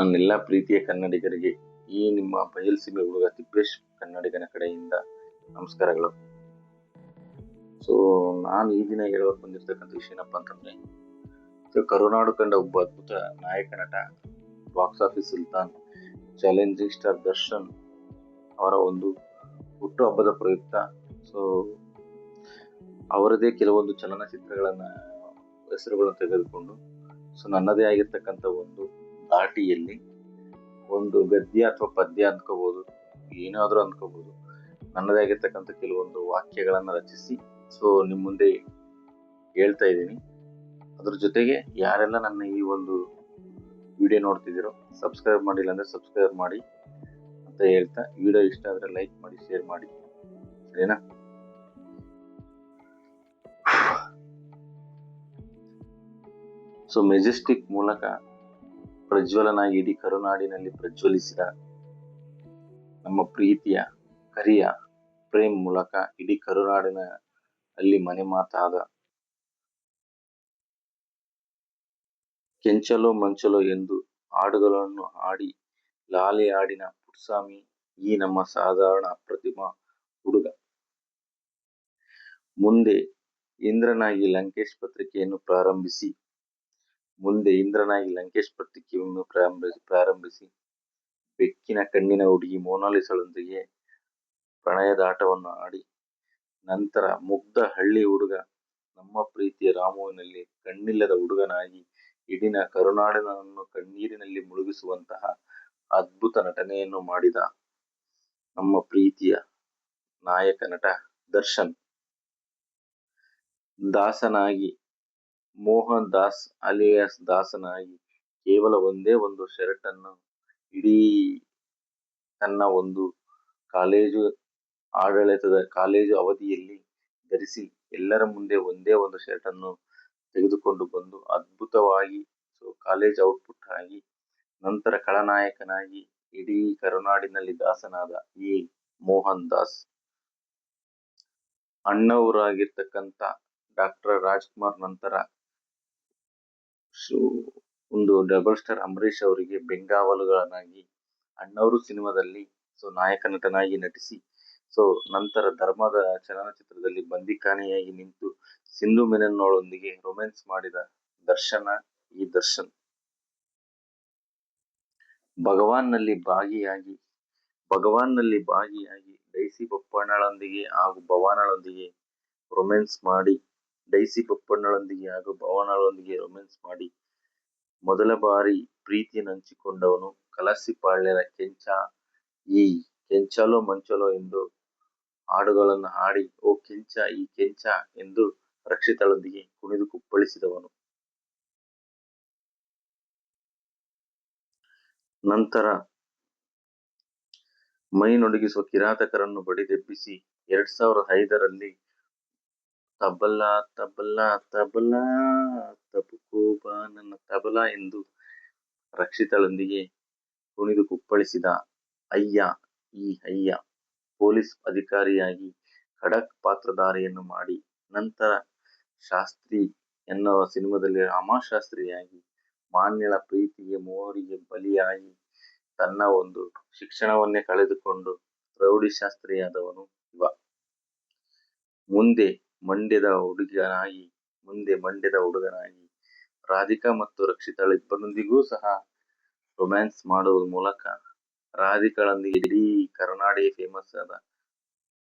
ನನ್ನೆಲ್ಲ ಪ್ರೀತಿಯ ಕನ್ನಡಿಗರಿಗೆ ಈ ನಿಮ್ಮ ಬಯಲ್ಸೀಮೆ ಹುಡುಗ ತಿಪ್ಪೇಶ್ ಕನ್ನಡಿಗನ ಕಡೆಯಿಂದ ನಮಸ್ಕಾರಗಳು. ಸೊ ನಾನು ಈ ದಿನ ಹೇಳೋಕೆ ಬಂದಿರ್ತಕ್ಕಂಥ ವಿಷಯ ಏನಪ್ಪ ಅಂತಂದ್ರೆ ಸೊ ಕರುನಾಡು ಕಂಡ ಒಬ್ಬ ಅದ್ಭುತ ನಾಯಕ ನಟ, box office Sultan, challenging star Darshan ಅವರ ಒಂದು ಹುಟ್ಟು ಹಬ್ಬದ ಪ್ರಯುಕ್ತ. ಸೊ ಅವರದೇ ಕೆಲವೊಂದು ಚಲನಚಿತ್ರಗಳನ್ನು ಹೆಸರುಗಳನ್ನು ತೆಗೆದುಕೊಂಡು, ಸೊ, ನನ್ನದೇ ಆಗಿರ್ತಕ್ಕಂಥ ಒಂದು ದಾಟಿಯಲ್ಲಿ ಒಂದು ಗದ್ಯ ಅಥವಾ ಪದ್ಯ ಅಂದ್ಕೋಬಹುದು ಏನಾದರೂ ಅಂದ್ಕೋಬಹುದು ನನ್ನದೇ ಆಗಿರ್ತಕ್ಕಂಥ ಕೆಲವೊಂದು ವಾಕ್ಯಗಳನ್ನು ರಚಿಸಿ, ಸೊ ನಿಮ್ಮ ಮುಂದೆ ಹೇಳ್ತಾ ಇದ್ದೀನಿ. ಅದ್ರ ಜೊತೆಗೆ ಯಾರೆಲ್ಲ ನನ್ನ ಈ ಒಂದು ವಿಡಿಯೋ ನೋಡ್ತಿದ್ದೀರೋ, ಸಬ್ಸ್ಕ್ರೈಬ್ ಮಾಡಿಲ್ಲ ಅಂದ್ರೆ ಸಬ್ಸ್ಕ್ರೈಬ್ ಮಾಡಿ ಅಂತ ಹೇಳ್ತಾ, ವಿಡಿಯೋ ಇಷ್ಟ ಆದರೆ ಲೈಕ್ ಮಾಡಿ, ಶೇರ್ ಮಾಡಿ. ಸರಿನಾ? ಸೊ ಮೆಜೆಸ್ಟಿಕ್ ಮೂಲಕ ಪ್ರಜ್ವಲನಾಗಿ ಇಡೀ ಕರುನಾಡಿನಲ್ಲಿ ಪ್ರಜ್ವಲಿಸಿದ ನಮ್ಮ ಪ್ರೀತಿಯ, ಕರಿಯ ಪ್ರೇಮ್ ಮೂಲಕ ಇಡೀ ಕರುನಾಡಿನ ಅಲ್ಲಿ ಮನೆ ಮಾತಾದ ಕೆಂಚಲೋ ಮಂಚಲೋ ಎಂದು ಹಾಡುಗಳನ್ನು ಹಾಡಿ, ಲಾಲಿ ಹಾಡಿನ ಪುಟ್ಸ್ವಾಮಿ ಈ ನಮ್ಮ ಸಾಧಾರಣ ಪ್ರತಿಮಾ ಹುಡುಗ. ಮುಂದೆ ಇಂದ್ರನಾಗಿ ಲಂಕೇಶ್ ಪತ್ರಿಕೆಯನ್ನು ಪ್ರಾರಂಭಿಸಿ. ಮುಂದೆ ಇಂದ್ರನಾಗಿ ಲಂಕೇಶ್ ಪತ್ರಿಕೆಯನ್ನು ಪ್ರಾರಂಭಿಸಿ ಪ್ರಾರಂಭಿಸಿ. ಬೆಕ್ಕಿನ ಕಣ್ಣಿನ ಹುಡುಗಿ ಮೋನಾಲಿಸಳೊಂದಿಗೆ ಪ್ರಣಯದಾಟವನ್ನು ಆಡಿ. ನಂತರ ಮುಗ್ಧ ಹಳ್ಳಿ ಹುಡುಗ ನಮ್ಮ ಪ್ರೀತಿಯ ರಾಮುವಿನಲ್ಲಿ ಕಣ್ಣಿಲ್ಲದ ಹುಡುಗನಾಗಿ ಇಡಿನ ಕರುನಾಡನನ್ನು ಕಣ್ಣೀರಿನಲ್ಲಿ ಮುಳುಗಿಸುವಂತಹ ಅದ್ಭುತ ನಟನೆಯನ್ನು ಮಾಡಿದ ನಮ್ಮ ಪ್ರೀತಿಯ ನಾಯಕ ನಟ ದರ್ಶನ್. ದಾಸನಾಗಿ ಮೋಹನ್ ದಾಸ್ ಅಲಿಯಾಸ್ ದಾಸನಾಗಿ ಕೇವಲ ಒಂದೇ ಒಂದು ಶರ್ಟ್ ಅನ್ನು ಇಡೀ ತನ್ನ ಒಂದು ಕಾಲೇಜು ಆಡಳಿತದ ಕಾಲೇಜು ಅವಧಿಯಲ್ಲಿ ಧರಿಸಿ ಎಲ್ಲರ ಮುಂದೆ ಒಂದೇ ಒಂದು ಶರ್ಟ್ ಅನ್ನು ತೆಗೆದುಕೊಂಡು ಬಂದು ಅದ್ಭುತವಾಗಿ, ಸೊ, ಕಾಲೇಜ್ ಔಟ್ಪುಟ್ ಆಗಿ, ನಂತರ ಖಳನಾಯಕನಾಗಿ ಇಡೀ ಕರುನಾಡಿನಲ್ಲಿ ದಾಸನಾದ ಈ ಮೋಹನ್ ದಾಸ್. ಅಣ್ಣವರಾಗಿರ್ತಕ್ಕಂಥ ಡಾಕ್ಟರ್ ರಾಜ್ಕುಮಾರ್ ನಂತರ ಒಂದು ಡಬಲ್ ಸ್ಟಾರ್ ಅಂಬರೀಶ್ ಅವರಿಗೆ ಬೆಂಗಾವಲುಗಳನ್ನಾಗಿ, ಅಣ್ಣವರು ಸಿನಿಮಾದಲ್ಲಿ ಸೊ ನಾಯಕ ನಟನಾಗಿ ನಟಿಸಿ ಸೊ ನಂತರ ಧರ್ಮದ ಚಲನಚಿತ್ರದಲ್ಲಿ ಬಂದಿಖಾನೆಯಾಗಿ ನಿಂತು ಸಿಂಧು ಮೆನನ್ನೋಳೊಂದಿಗೆ ರೊಮ್ಯಾನ್ಸ್ ಮಾಡಿದ ದರ್ಶನ, ಈ ದರ್ಶನ್. ಭಗವಾನ್ನಲ್ಲಿ ಭಾಗಿಯಾಗಿ ಭಗವಾನ್ನಲ್ಲಿ ಭಾಗಿಯಾಗಿ ಡೈಸಿ ಬಪ್ಪಣ್ಣಳೊಂದಿಗೆ ಹಾಗೂ ಭವಾನಳೊಂದಿಗೆ ರೊಮ್ಯಾನ್ಸ್ ಮಾಡಿ ಡೈಸಿ ಪಪ್ಪಣ್ಣಳೊಂದಿಗೆ ಹಾಗೂ ಭವನಗಳೊಂದಿಗೆ ರೊಮ್ಯಾನ್ಸ್ ಮಾಡಿ ಮೊದಲ ಬಾರಿ ಪ್ರೀತಿಯನ್ನು ಹಂಚಿಕೊಂಡವನು ಕಲಸಿಪಾಳ್ಯದ ಕೆಂಚ, ಈ ಕೆಂಚಲೋ ಮಂಚಲೋ ಎಂದು ಹಾಡುಗಳನ್ನು ಹಾಡಿ, ಓ ಕೆಂಚ, ಈ ಕೆಂಚ ಎಂದು ರಕ್ಷಿತಳೊಂದಿಗೆ ಕುಣಿದು ಕುಪ್ಪಳಿಸಿದವನು. ನಂತರ ಮೈ ನೊಡಗಿಸುವ ಕಿರಾತಕರನ್ನು ಬಡಿದೆಬ್ಬಿಸಿ ಎರಡ್ ಸಾವಿರದ ಐದರಲ್ಲಿ ತಬಲ ತಬಲ ತಬಲ, ತಬುಕೋಬ ನನ್ನ ತಬಲ ಎಂದು ರಕ್ಷಿತಳೊಂದಿಗೆ ಕುಣಿದು ಕುಪ್ಪಳಿಸಿದ ಅಯ್ಯ, ಈ ಅಯ್ಯ ಪೊಲೀಸ್ ಅಧಿಕಾರಿಯಾಗಿ ಖಡಕ್ ಪಾತ್ರಧಾರಿಯನ್ನು ಮಾಡಿ ನಂತರ ಶಾಸ್ತ್ರಿ ಎನ್ನುವ ಸಿನಿಮಾದಲ್ಲಿ ರಾಮಶಾಸ್ತ್ರಿಯಾಗಿ ಮಾನ್ಯಳ ಪ್ರೀತಿಗೆ ಮೋರಿಗೆ ಬಲಿಯಾಗಿ ತನ್ನ ಒಂದು ಶಿಕ್ಷಣವನ್ನೇ ಕಳೆದುಕೊಂಡು ರೌಡಿ ಶಾಸ್ತ್ರಿಯಾದವನು ಇವ. ಮುಂದೆ ಮಂಡ್ಯದ ಹುಡುಗನಾಗಿ, ಮುಂದೆ ಮಂಡ್ಯದ ಹುಡುಗನಾಗಿ ರಾಧಿಕಾ ಮತ್ತು ರಕ್ಷಿತಾಳ ಇಬ್ಬರೊಂದಿಗೂ ಸಹ ರೊಮ್ಯಾನ್ಸ್ ಮಾಡುವ ಮೂಲಕ ರಾಧಿಕಾಳೊಂದಿಗೆ ಇಡೀ ಕರ್ನಾಟಕ ಫೇಮಸ್ ಆದ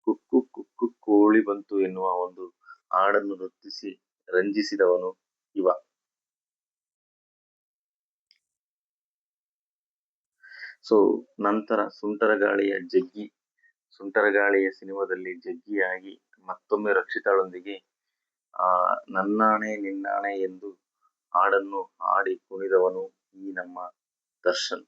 ಕುಕ್ಕು ಕುಕ್ಕು ಕೋಳಿ ಬಂತು ಎನ್ನುವ ಒಂದು ಹಾಡನ್ನು ನೃತ್ತಿಸಿ ರಂಜಿಸಿದವನು ಇವ. ಸೊ ನಂತರ ಸುಂಟರಗಾಳಿಯ ಜಗ್ಗಿ, ಸುಂಟರಗಾಳಿಯ ಸಿನಿಮಾದಲ್ಲಿ ಜಗ್ಗಿಯಾಗಿ ಮತ್ತೊಮ್ಮೆ ರಕ್ಷಿತಾಳೊಂದಿಗೆ, ಆ, ನನ್ನಾಣೆ ನಿನ್ನಾಣೆ ಎಂದು ಹಾಡನ್ನು ಹಾಡಿ ಕುಣಿದವನು ಈ ನಮ್ಮ ದರ್ಶನ್.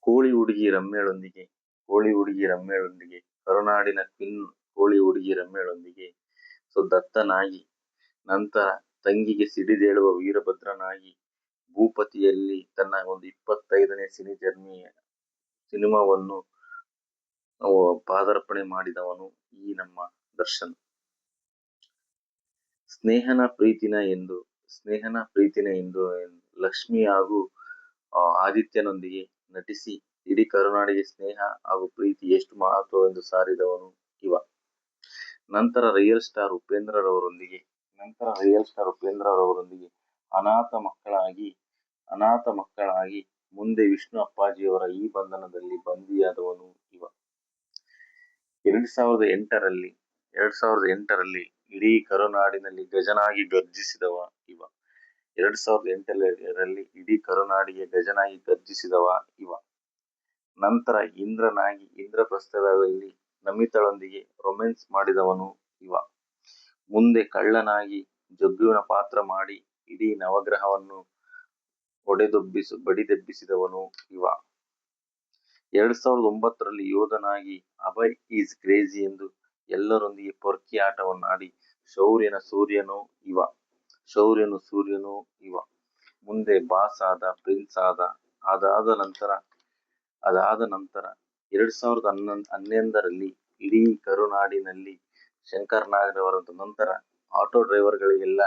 ಕೋಳಿ ಹುಡುಗಿ ರಮ್ಯಳೊಂದಿಗೆ, ಕೋಳಿ ಹುಡುಗಿ ರಮ್ಯಳೊಂದಿಗೆ, ಕರುನಾಡಿನ ಕ್ವಿನ್ ಕೋಳಿ ಹುಡುಗಿ ರಮ್ಯಳೊಂದಿಗೆ, ಸೊ ದತ್ತನಾಗಿ, ನಂತರ ತಂಗಿಗೆ ಸಿಡಿದೇಳುವ ವೀರಭದ್ರನಾಗಿ, ಭೂಪತಿಯಲ್ಲಿ ತನ್ನ ಒಂದು ಇಪ್ಪತ್ತೈದನೇ ಸಿನಿ ಜರ್ನಿಯ ಸಿನಿಮಾವನ್ನು ಪಾದಾರ್ಪಣೆ ಮಾಡಿದವನು ಈ ನಮ್ಮ ದರ್ಶನ್. ಸ್ನೇಹನ ಪ್ರೀತಿನ ಎಂದು, ಸ್ನೇಹನ ಪ್ರೀತಿನ ಎಂದು ಲಕ್ಷ್ಮಿ ಹಾಗೂ ಆದಿತ್ಯನೊಂದಿಗೆ ನಟಿಸಿ, ಇಡೀ ಕರುನಾಡಿಗೆ ಸ್ನೇಹ ಹಾಗೂ ಪ್ರೀತಿ ಎಷ್ಟು ಮಹತ್ವ ಎಂದು ಸಾರಿದವನು ಇವ. ನಂತರ ರಿಯಲ್ ಸ್ಟಾರ್ ಉಪೇಂದ್ರರವರೊಂದಿಗೆ, ನಂತರ ರಿಯಲ್ ಸ್ಟಾರ್ ಉಪೇಂದ್ರರವರೊಂದಿಗೆ ಅನಾಥ ಮಕ್ಕಳಾಗಿ ಅನಾಥ ಮಕ್ಕಳಾಗಿ, ಮುಂದೆ ವಿಷ್ಣು ಅಪ್ಪಾಜಿಯವರ ಈ ಬಂಧನದಲ್ಲಿ ಬಂದಿಯಾದವನು ಇವ. ಎರಡ್ ಸಾವಿರದ ಎಂಟರಲ್ಲಿ, ಎರಡ್ ಸಾವಿರದ ಎಂಟರಲ್ಲಿ ಇಡೀ ಕರುನಾಡಿನಲ್ಲಿ ಗಜನಾಗಿ ಗರ್ಜಿಸಿದವ ಇವ. ಎರಡ್ ಸಾವಿರದ ಎಂಟರಲ್ಲಿ ಇಡೀ ಕರುನಾಡಿಗೆ ಗಜನಾಗಿ ಗರ್ಜಿಸಿದವ ಇವ. ನಂತರ ಇಂದ್ರನಾಗಿ ಇಂದ್ರಪ್ರಸ್ಥದಲ್ಲಿ ನಮಿತಳೊಂದಿಗೆ ರೊಮ್ಯಾನ್ಸ್ ಮಾಡಿದವನು ಇವ. ಮುಂದೆ ಕಳ್ಳನಾಗಿ ಜಗ್ಗುವಿನ ಪಾತ್ರ ಮಾಡಿ ಇಡೀ ನವಗ್ರಹವನ್ನು ಒಡೆದೊಬ್ಬಿಸ, ಬಡಿದೆಬ್ಬಿಸಿದವನು ಇವ. ಎರಡ್ ಸಾವಿರದ ಒಂಬತ್ತರಲ್ಲಿ ಯೋಧನಾಗಿ ಅಭಯ್ ಈಸ್ ಕ್ರೇಜಿ ಎಂದು ಎಲ್ಲರೊಂದಿಗೆ ಪೊರ್ಕಿ ಆಟವನ್ನಾಡಿ ಶೌರ್ಯನ ಸೂರ್ಯನು ಇವ. ಶೌರ್ಯನು ಸೂರ್ಯನು ಇವ. ಮುಂದೆ ಬಾಸ್ ಆದ ಪ್ರಿನ್ಸ್ ಆದ, ಅದಾದ ನಂತರ ಅದಾದ ನಂತರ ಎರಡ್ ಸಾವಿರದ ಹನ್ನೊಂದು ಹನ್ನೊಂದರಲ್ಲಿ ಇಡೀ ಕರುನಾಡಿನಲ್ಲಿ ಶಂಕರ್ ನಾಗರವರದ ನಂತರ ಆಟೋ ಡ್ರೈವರ್ಗಳಿಗೆಲ್ಲ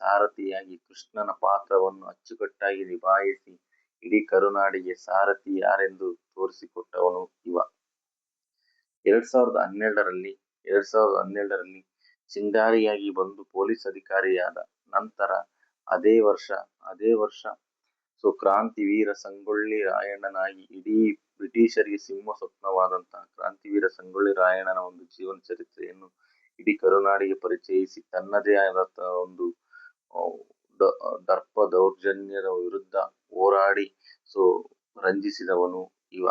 ಸಾರಥಿಯಾಗಿ ಕೃಷ್ಣನ ಪಾತ್ರವನ್ನು ಅಚ್ಚುಕಟ್ಟಾಗಿ ನಿಭಾಯಿಸಿ ಇಡೀ ಕರುನಾಡಿಗೆ ಸಾರಥಿ ಯಾರೆಂದು ತೋರಿಸಿಕೊಟ್ಟವನು ಇವ. ಎರಡ್ ಸಾವಿರದ ಹನ್ನೆರಡರಲ್ಲಿ, ಎರಡ್ ಸಾವಿರದ ಹನ್ನೆರಡರಲ್ಲಿ ಚಿಂಗಾರಿಯಾಗಿ ಬಂದು ಪೊಲೀಸ್ ಅಧಿಕಾರಿಯಾದ ನಂತರ ಅದೇ ವರ್ಷ ಅದೇ ವರ್ಷ ಸೊ ಕ್ರಾಂತಿವೀರ ಸಂಗೊಳ್ಳಿ ರಾಯಣ್ಣನಾಗಿ ಇಡೀ ಬ್ರಿಟಿಷರಿಗೆ ಸಿಂಹ ಸ್ವಪ್ನವಾದಂತಹ ಕ್ರಾಂತಿವೀರ ಸಂಗೊಳ್ಳಿ ರಾಯಣ್ಣನ ಒಂದು ಜೀವನ ಚರಿತ್ರೆಯನ್ನು ಇಡೀ ಕರುನಾಡಿಗೆ ಪರಿಚಯಿಸಿ, ತನ್ನದೇ ಆದ ಒಂದು ದರ್ಪ ದೌರ್ಜನ್ಯದ ವಿರುದ್ಧ ಹೋರಾಡಿ ಸೊ ರಂಜಿಸಿದವನು ಇವ.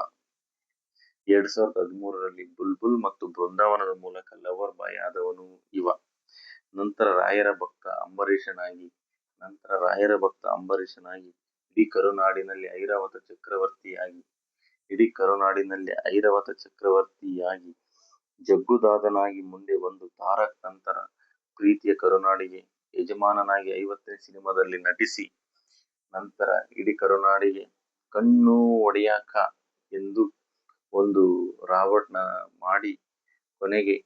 ಎರಡ್ ಸಾವಿರದ ಹದಿಮೂರರಲ್ಲಿ ಬುಲ್ಬುಲ್ ಮತ್ತು ಬೃಂದಾವನದ ಮೂಲಕ ಲವರ್ ಬಾಯ್ ಆದವನು ಇವ. ನಂತರ ರಾಯರ ಭಕ್ತ ಅಂಬರೀಷನಾಗಿ, ನಂತರ ರಾಯರ ಭಕ್ತ ಅಂಬರೀಷನಾಗಿ, ಇಡೀ ಕರುನಾಡಿನಲ್ಲಿ ಐರಾವತ ಚಕ್ರವರ್ತಿಯಾಗಿ, ಇಡೀ ಕರುನಾಡಿನಲ್ಲಿ ಐರಾವತ ಚಕ್ರವರ್ತಿಯಾಗಿ, ಜಗ್ಗುದಾದನಾಗಿ ಮುಂದೆ ಬಂದು ತಾರಕ್ ನಂತರ ಪ್ರೀತಿಯ ಕರುನಾಡಿಗೆ, ಯಜಮಾನನಾಗಿ ಐವತ್ತನೇ ಸಿನಿಮಾದಲ್ಲಿ ನಟಿಸಿ, ನಂತರ ಇಡೀ ಕರುನಾಡಿಗೆ ಕಣ್ಣು ಒಡೆಯಾಕ ಎಂದು ಒಂದು ರಾಬರ್ಟ್ನ ಮಾಡಿ ಕೊನೆಗೆ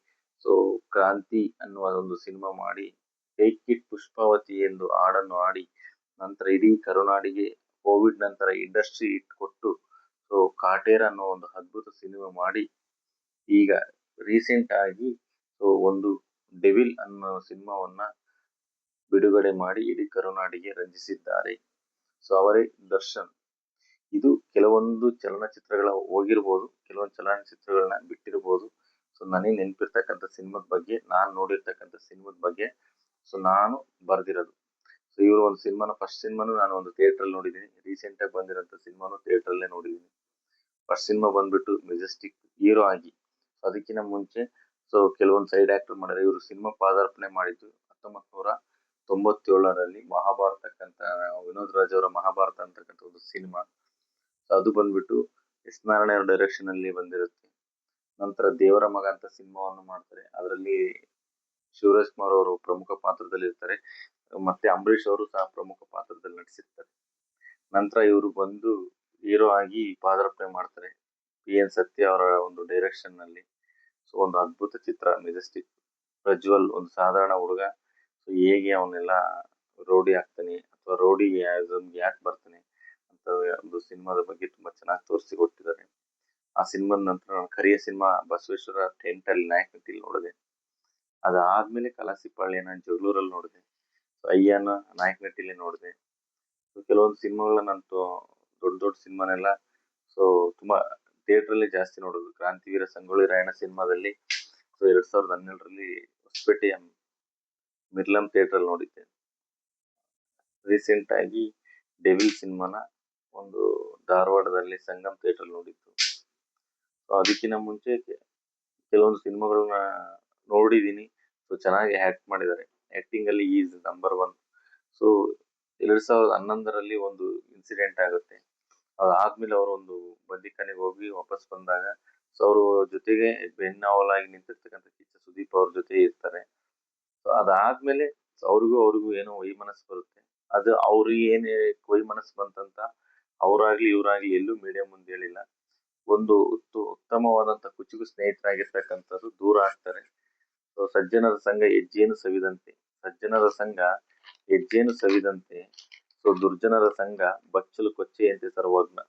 ಸೊ ಕ್ರಾಂತಿ ಅನ್ನುವ ಒಂದು ಸಿನಿಮಾ ಮಾಡಿ ಟೇಕ್ ಇಟ್ ಪುಷ್ಪಾವತಿ ಎಂದು ಹಾಡನ್ನು ಹಾಡಿ ನಂತರ ಇಡೀ ಕರುನಾಡಿಗೆ ಕೋವಿಡ್ ನಂತರ ಇಂಡಸ್ಟ್ರಿ ಇಟ್ಕೊಟ್ಟು ಸೊ ಕಾಟೇರ್ ಅನ್ನೋ ಒಂದು ಅದ್ಭುತ ಸಿನಿಮಾ ಮಾಡಿ ಈಗ ರೀಸೆಂಟ್ ಆಗಿ ಸೊ ಒಂದು ಡೆವಿಲ್ ಅನ್ನೋ ಸಿನಿಮಾವನ್ನ ಬಿಡುಗಡೆ ಮಾಡಿ ಇಡೀ ಕರುನಾಡಿಗೆ ರಂಜಿಸಿದ್ದಾರೆ. ಸೊ ಅವರೇ ದರ್ಶನ್. ಇದು ಕೆಲವೊಂದು ಚಲನಚಿತ್ರಗಳ ಹೋಗಿರ್ಬೋದು, ಕೆಲವೊಂದು ಚಲನಚಿತ್ರಗಳನ್ನ ಬಿಟ್ಟಿರ್ಬೋದು. ಸೊ ನನಗೆ ನೆನಪಿರ್ತಕ್ಕಂಥ ಸಿನಿಮಾದ ಬಗ್ಗೆ, ನಾನು ನೋಡಿರ್ತಕ್ಕಂಥ ಸಿನಿಮಾದ ಬಗ್ಗೆ ಸೊ ನಾನು ಬರ್ದಿರೋದು. ಸೊ ಇವರು ಒಂದು ಸಿನಿಮಾನ ಫಸ್ಟ್ ಸಿನಿಮಾನು ನಾನು ಒಂದು ಥಿಯೇಟರ್ ಅಲ್ಲಿ ನೋಡಿದ್ದೀನಿ. ರೀಸೆಂಟ್ ಆಗಿ ಬಂದಿರೋಂಥ ಸಿನಿಮಾನು ಥಿಯೇಟರ್ ಅಲ್ಲೇ ನೋಡಿದ್ದೀನಿ. ಫಸ್ಟ್ ಸಿನಿಮಾ ಬಂದ್ಬಿಟ್ಟು ಮೆಜೆಸ್ಟಿಕ್ ಹೀರೋ ಆಗಿ. ಅದಕ್ಕಿಂತ ಮುಂಚೆ ಸೊ ಕೆಲವೊಂದು ಸೈಡ್ ಆಕ್ಟರ್ ಮಾಡಿದ್ರೆ, ಇವರು ಸಿನಿಮಾ ಪಾದಾರ್ಪಣೆ ಮಾಡಿದ್ದು ಹತ್ತೊಂಬತ್ ನೂರ ತೊಂಬತ್ತೇಳರಲ್ಲಿ ಮಹಾಭಾರತಕ್ಕಂತ ವಿನೋದ್ ರಾಜ್ ಅವರ ಮಹಾಭಾರತ ಅಂತಕ್ಕಂಥ ಒಂದು ಸಿನಿಮಾ. ಅದು ಬಂದ್ಬಿಟ್ಟು ಎಸ್ ನಾರಾಯಣ ಡೈರೆಕ್ಷನ್ ಅಲ್ಲಿ ಬಂದಿರುತ್ತೆ. ನಂತರ ದೇವರ ಮಗ ಅಂತ ಸಿನಿಮಾವನ್ನು ಮಾಡ್ತಾರೆ. ಅದರಲ್ಲಿ ಶಿವರಾಜ್ ಕುಮಾರ್ ಅವರು ಪ್ರಮುಖ ಪಾತ್ರದಲ್ಲಿ ಇರ್ತಾರೆ ಮತ್ತೆ ಅಂಬರೀಷ್ ಅವರು ಸಹ ಪ್ರಮುಖ ಪಾತ್ರದಲ್ಲಿ ನಟಿಸಿರ್ತಾರೆ. ನಂತರ ಇವರು ಬಂದು ಹೀರೋ ಆಗಿ ಪಾದಾರ್ಪಣೆ ಮಾಡ್ತಾರೆ. ಪಿ ಎನ್ ಸತ್ಯ ಅವರ ಒಂದು ಡೈರೆಕ್ಷನ್ನಲ್ಲಿ ಸೊ ಒಂದು ಅದ್ಭುತ ಚಿತ್ರ, ಮೆಜೆಸ್ಟಿಕ್. ಪ್ರಜ್ವಲ್, ಒಂದು ಸಾಧಾರಣ ಹುಡುಗ. ಸೊ ಹೇಗೆ ಅವನ್ನೆಲ್ಲ ರೋಡಿ ಆಗ್ತಾನೆ? ಅಥವಾ ರೋಡಿಗೆ ಯಾಕೆ ಬರ್ತಾನೆ? ಅಂತ ಒಂದು ಸಿನಿಮಾದ ಬಗ್ಗೆ ತುಂಬಾ ಚೆನ್ನಾಗಿ ತೋರಿಸಿ ಕೊಟ್ಟಿದ್ದಾರೆ ಆ ಸಿನಿಮಾದ ನಂತರ ಕರಿಯ ಸಿನಿಮಾ ಬಸವೇಶ್ವರ ಟೆಂಟ್ ಅಲ್ಲಿ ನಾಯಕನಟಿಲಿ ನೋಡಿದೆ. ಅದಾದ್ಮೇಲೆ ಕಲಾಸಿಪಾಳ್ಯನ ಜಗಳೂರಲ್ಲಿ ನೋಡಿದೆ. ಅಯ್ಯನ ನಾಯಕನಟಿಲಿ ನೋಡಿದೆ. ಕೆಲವೊಂದು ಸಿನಿಮಾಗಳನ್ನ ನಾನು ದೊಡ್ಡ ದೊಡ್ಡ ಸಿನಿಮಾನೆಲ್ಲ ಸೊ ತುಂಬಾ ಥಿಯೇಟರ್ ಅಲ್ಲಿ ಜಾಸ್ತಿ ನೋಡೋದು. ಕ್ರಾಂತಿವೀರ ಸಂಗೊಳ್ಳಿ ರಾಯಣ್ಣ ಸಿನಿಮಾದಲ್ಲಿ ಸೊ ಎರಡ್ ಸಾವಿರದ ಹನ್ನೆರಡರಲ್ಲಿ ಹೊಸಪೇಟೆ ಮಿರ್ಲಂ ಥಿಯೇಟರ್ ಅಲ್ಲಿ ನೋಡಿದ್ದೆ. ರೀಸೆಂಟ್ ಆಗಿ ಡೆವಿಲ್ ಸಿನಿಮಾನ ಒಂದು ಧಾರವಾಡದಲ್ಲಿ ಸಂಗಮ್ ಥಿಯೇಟರ್ ನೋಡಿದ್ದು. ಸೊ ಅದಕ್ಕಿಂತ ಮುಂಚೆ ಕೆಲವೊಂದು ಸಿನಿಮಾಗಳನ್ನ ನೋಡಿದೀನಿ. ಸೊ ಚೆನ್ನಾಗಿ ಆಕ್ಟ್ ಮಾಡಿದ್ದಾರೆ. ಆಕ್ಟಿಂಗ್ ಅಲ್ಲಿ ಈಸ್ ನಂಬರ್ ಒನ್ ಸೊ ಎರಡ್ ಸಾವಿರದ ಹನ್ನೊಂದರಲ್ಲಿ ಒಂದು ಇನ್ಸಿಡೆಂಟ್ ಆಗುತ್ತೆ. ಅದಾದ್ಮೇಲೆ ಅವರು ಒಂದು ಬಂದಿಖಾನೆಗೆ ಹೋಗಿ ವಾಪಸ್ ಬಂದಾಗ ಸೊ ಅವರು ಜೊತೆಗೆ ಬೆನ್ನಾವಲಾಗಿ ನಿಂತಿರ್ತಕ್ಕಂಥ ಕಿಚ್ಚ ಸುದೀಪ್ ಅವ್ರ ಜೊತೆ ಇರ್ತಾರೆ. ಸೊ ಅದಾದ್ಮೇಲೆ ಅವ್ರಿಗೂ ಅವ್ರಿಗೂ ಏನೋ ವೈಮನಸ್ಸು ಬರುತ್ತೆ. ಅದು ಅವ್ರಿಗೆ ಏನೇ ವೈಮನಸ್ಸು ಬಂತಂತ ಅವರಾಗ್ಲಿ ಇವರಾಗ್ಲಿ ಎಲ್ಲೂ ಮೀಡಿಯಾ ಮುಂದೆ ಹೇಳಿಲ್ಲ. ಒಂದು ಉತ್ತು- ಉತ್ತಮವಾದಂತ ಕುಚುಕು ಸ್ನೇಹಿತರಾಗಿರ್ತಕ್ಕಂಥದ್ದು ದೂರ ಆಗ್ತಾರೆ. ಸೊ ಸಜ್ಜನರ ಸಂಘ ಹೆಜ್ಜೆಯನ್ನು ಸವಿದಂತೆ, ಸಜ್ಜನರ ಸಂಘ ಹೆಜ್ಜೆಯನ್ನು ಸವಿದಂತೆ ಸೊ ದುರ್ಜನರ ಸಂಘ ಬಚ್ಚಲು ಕೊಚ್ಚೆಯಂತೆ ಸರ್ವಜ್ಞ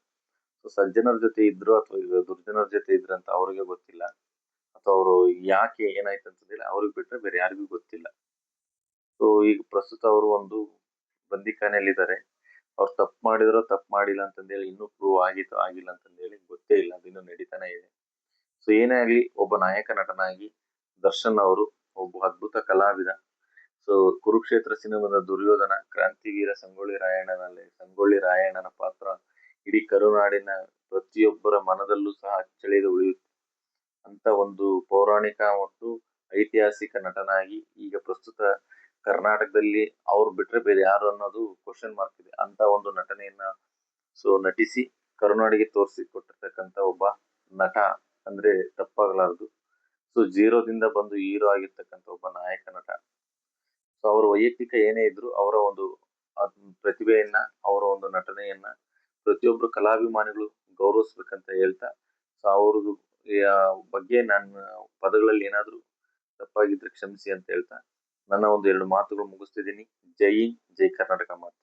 ಸೊ ಸಜ್ಜನರ ಜೊತೆ ಇದ್ರು ಅಥವಾ ದುರ್ಜನರ ಜೊತೆ ಇದ್ರಂತ ಅವ್ರಿಗೆ ಗೊತ್ತಿಲ್ಲ. ಅಥವಾ ಅವರು ಯಾಕೆ ಏನಾಯ್ತು ಅಂತ ಹೇಳಿ ಅವ್ರಿಗೆ ಬಿಟ್ರೆ ಬೇರೆ ಯಾರಿಗೂ ಗೊತ್ತಿಲ್ಲ. ಸೊ ಈಗ ಪ್ರಸ್ತುತ ಅವರು ಒಂದು ಬಂದಿಖಾನೆಯಲ್ಲಿದ್ದಾರೆ. ಅವ್ರು ತಪ್ಪು ಮಾಡಿದ್ರೋ ತಪ್ಪು ಮಾಡಿಲ್ಲ ಅಂತಂದೇಳಿ ಇನ್ನೂ ಪ್ರೂವ್ ಆಗಿತ್ತು ಆಗಿಲ್ಲ ಅಂತಂದೇಳಿ ಗೊತ್ತೇ ಇಲ್ಲ, ಅದು ಇನ್ನೂ ನಡೀತಾನೆ ಇದೆ. ಸೊ ಏನೇ ಆಗಲಿ ಒಬ್ಬ ನಾಯಕ ನಟನಾಗಿ ದರ್ಶನ್ ಅವರು ಒಬ್ಬ ಅದ್ಭುತ ಕಲಾವಿದ. ಸೊ ಕುರುಕ್ಷೇತ್ರ ಸಿನಿಮಾದ ದುರ್ಯೋಧನ, ಕ್ರಾಂತಿವೀರ ಸಂಗೊಳ್ಳಿ ರಾಯಣ್ಣನಲ್ಲಿ, ಸಂಗೊಳ್ಳಿ ರಾಯಣ್ಣನ ಪಾತ್ರ ಇಡೀ ಕರುನಾಡಿನ ಪ್ರತಿಯೊಬ್ಬರ ಮನದಲ್ಲೂ ಸಹ ಅಚ್ಚಳಿದು ಉಳಿಯುತ್ತೆ. ಅಂತ ಒಂದು ಪೌರಾಣಿಕ ಮತ್ತು ಐತಿಹಾಸಿಕ ನಟನಾಗಿ ಈಗ ಪ್ರಸ್ತುತ ಕರ್ನಾಟಕದಲ್ಲಿ ಅವ್ರು ಬಿಟ್ರೆ ಬೇರೆ ಯಾರು ಅನ್ನೋದು ಕ್ವಶನ್ ಮಾರ್ಕ್ ಇದೆ. ಅಂತ ಒಂದು ನಟನೆಯನ್ನ ಸೊ ನಟಿಸಿ ಕರುನಾಡಿಗೆ ತೋರಿಸಿ ಕೊಟ್ಟಿರ್ತಕ್ಕಂಥ ಒಬ್ಬ ನಟ ಅಂದ್ರೆ ತಪ್ಪಾಗಲಾರದು. ಸೊ ಜೀರೋದಿಂದ ಬಂದು ಹೀರೋ ಆಗಿರ್ತಕ್ಕಂಥ ಒಬ್ಬ ನಾಯಕ ನಟ. ಸೊ ಅವರ ವೈಯಕ್ತಿಕ ಏನೇ ಇದ್ರು ಅವರ ಒಂದು ಪ್ರತಿಭೆಯನ್ನ, ಅವರ ಒಂದು ನಟನೆಯನ್ನ ಪ್ರತಿಯೊಬ್ಬರು ಕಲಾಭಿಮಾನಿಗಳು ಗೌರವಿಸ್ಬೇಕಂತ ಹೇಳ್ತಾ, ಸೊ ಅವ್ರದ್ದು ಬಗ್ಗೆ ನನ್ನ ಪದಗಳಲ್ಲಿ ಏನಾದರೂ ತಪ್ಪಾಗಿದ್ರೆ ಕ್ಷಮಿಸಿ ಅಂತ ಹೇಳ್ತಾ ನನ್ನ ಒಂದು ಎರಡು ಮಾತುಗಳು ಮುಗಿಸ್ತಿದ್ದೀನಿ. ಜೈ ಹಿಂದ್ ಜೈ ಕರ್ನಾಟಕ ಮಾತು.